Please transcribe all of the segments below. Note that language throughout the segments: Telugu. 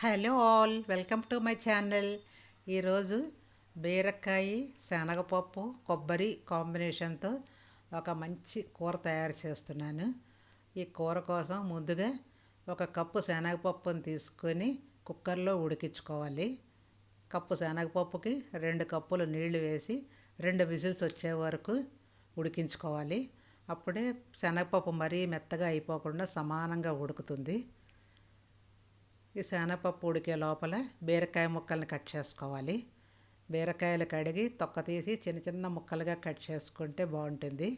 Hello all welcome to my channel. ఈరోజు బీరకాయ శనగపప్పు కొబ్బరి కాంబినేషన్తో ఒక మంచి కూర తయారు చేస్తున్నాను. ఈ కూర కోసం ముందుగా ఒక కప్పు శనగపప్పును తీసుకొని కుక్కర్లో ఉడికించుకోవాలి. కప్పు శనగపప్పుకి రెండు కప్పులు నీళ్ళు వేసి రెండు విజిల్స్ వచ్చే వరకు ఉడికించుకోవాలి. అప్పుడే శనగపప్పు మరీ మెత్తగా అయిపోకుండా సమానంగా ఉడుకుతుంది. ఈ శనగపప్పు ఉడికే లోపల బీరకాయ ముక్కల్ని కట్ చేసుకోవాలి. బీరకాయలు కడిగి తొక్క తీసి చిన్న చిన్న ముక్కలుగా కట్ చేసుకుంటే బాగుంటుంది.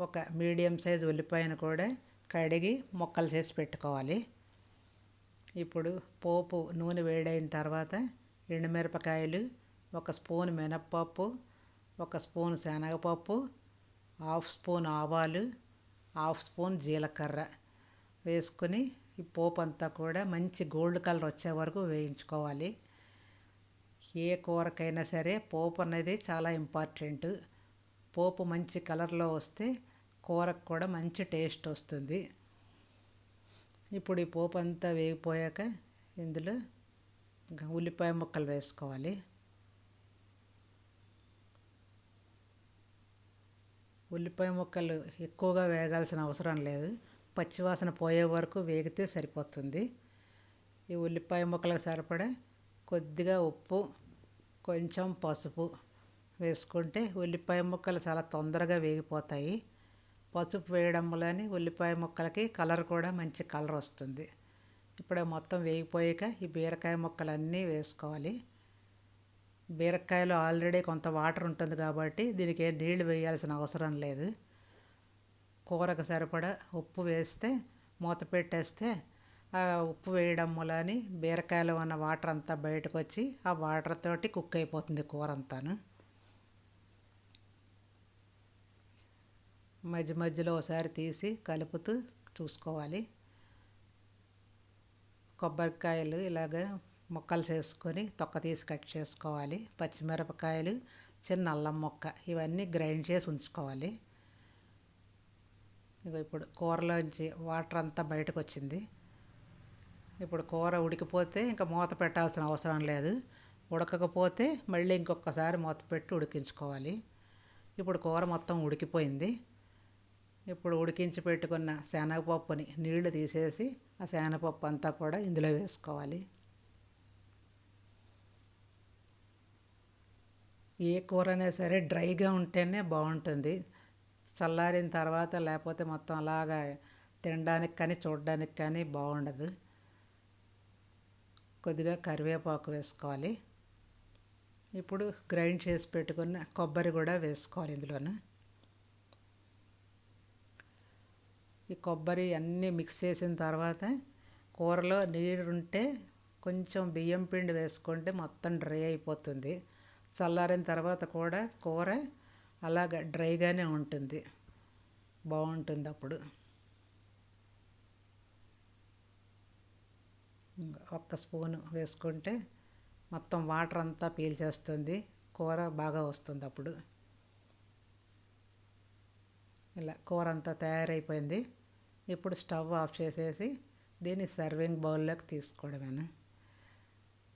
ఒక మీడియం సైజ్ ఉల్లిపాయను కూడా కడిగి ముక్కలు చేసి పెట్టుకోవాలి. ఇప్పుడు పోపు నూనె వేడైన తర్వాత ఎండుమిరపకాయలు ఒక స్పూన్ మినప్పప్పు ఒక స్పూన్ శనగపప్పు హాఫ్ స్పూన్ ఆవాలు హాఫ్ స్పూన్ జీలకర్ర వేసుకొని ఈ పోపు అంతా కూడా మంచి గోల్డ్ కలర్ వచ్చే వరకు వేయించుకోవాలి. ఏ కూరకైనా సరే పోపు అనేది చాలా ఇంపార్టెంట్. పోపు మంచి కలర్లో వస్తే కూరకు కూడా మంచి టేస్ట్ వస్తుంది. ఇప్పుడు ఈ పోపు అంతా వేగిపోయాక ఇందులో ఉల్లిపాయ ముక్కలు వేసుకోవాలి. ఉల్లిపాయ ముక్కలు ఎక్కువగా వేగాల్సిన అవసరం లేదు. పచ్చివాసన పోయే వరకు వేగితే సరిపోతుంది. ఈ ఉల్లిపాయ ముక్కలకు సరిపడా కొద్దిగా ఉప్పు కొంచెం పసుపు వేసుకుంటే ఉల్లిపాయ ముక్కలు చాలా తొందరగా వేగిపోతాయి. పసుపు వేయడం వల్ల ఉల్లిపాయ ముక్కలకి కలర్ కూడా మంచి కలర్ వస్తుంది. ఇప్పుడు మొత్తం వేగిపోయాక ఈ బీరకాయ ముక్కలన్నీ వేసుకోవాలి. బీరకాయలో ఆల్రెడీ కొంత వాటర్ ఉంటుంది కాబట్టి దీనికి నీళ్ళు వేయాల్సిన అవసరం లేదు. కూరకు సరిపడా ఉప్పు వేస్తే మూత పెట్టేస్తే ఆ ఉప్పు వేయడం మూలని బీరకాయలో ఉన్న వాటర్ అంతా బయటకు వచ్చి ఆ వాటర్ తోటి కుక్ అయిపోతుంది కూర అంతాను. మధ్య మధ్యలో ఒకసారి తీసి కలుపుతూ చూసుకోవాలి. కొబ్బరికాయలు ఇలాగ ముక్కలు చేసుకొని తొక్క తీసి కట్ చేసుకోవాలి. పచ్చిమిరపకాయలు చిన్న అల్లం ముక్క ఇవన్నీ గ్రైండ్ చేసి ఉంచుకోవాలి. ఇక ఇప్పుడు కూరలోంచి వాటర్ అంతా బయటకు వచ్చింది ఇప్పుడు కూర ఉడికిపోతే ఇంకా మూత పెట్టాల్సిన అవసరం లేదు. ఉడకకపోతే మళ్ళీ ఇంకొకసారి మూత పెట్టి ఉడికించుకోవాలి. ఇప్పుడు కూర మొత్తం ఉడికిపోయింది. ఇప్పుడు ఉడికించి పెట్టుకున్న శనగపప్పుని నీళ్ళు తీసేసి ఆ శనగపప్పు అంతా కూడా ఇందులో వేసుకోవాలి. ఏ కూరనే సరే డ్రైగా ఉంటేనే బాగుంటుంది. చల్లారిన తర్వాత లేకపోతే మొత్తం అలాగా తినడానికి కానీ చూడడానికి కానీ బాగుండదు. కొద్దిగా కరివేపాకు వేసుకోవాలి. ఇప్పుడు గ్రైండ్ చేసి పెట్టుకున్న కొబ్బరి కూడా వేసుకోవాలి ఇందులోను. ఈ కొబ్బరి అన్నీ మిక్స్ చేసిన తర్వాత కూరలో నీరు ఉంటే కొంచెం బియ్యం పిండి వేసుకుంటే మొత్తం డ్రై అయిపోతుంది. చల్లారిన తర్వాత కూడా కూర అలాగ డ్రైగానే ఉంటుంది. బాగుంటుంది అప్పుడు. ఒక్క స్పూను వేసుకుంటే మొత్తం వాటర్ అంతా పీల్చేస్తుంది. కూర బాగా వస్తుంది అప్పుడు. ఇలా కూర అంతా తయారైపోయింది. ఇప్పుడు స్టవ్ ఆఫ్ చేసేసి దీన్ని సర్వింగ్ బౌల్లోకి తీసుకోవడమేను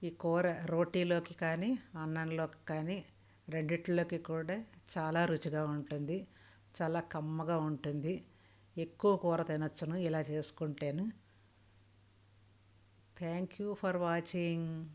ఈ కూర రోటీలోకి కానీ అన్నంలోకి కానీ రెండిట్లోకి కూడా చాలా రుచిగా ఉంటుంది చాలా కమ్మగా ఉంటుంది. ఎక్కువ కూర తినచ్చును ఇలా చేసుకుంటేను. Thank you for watching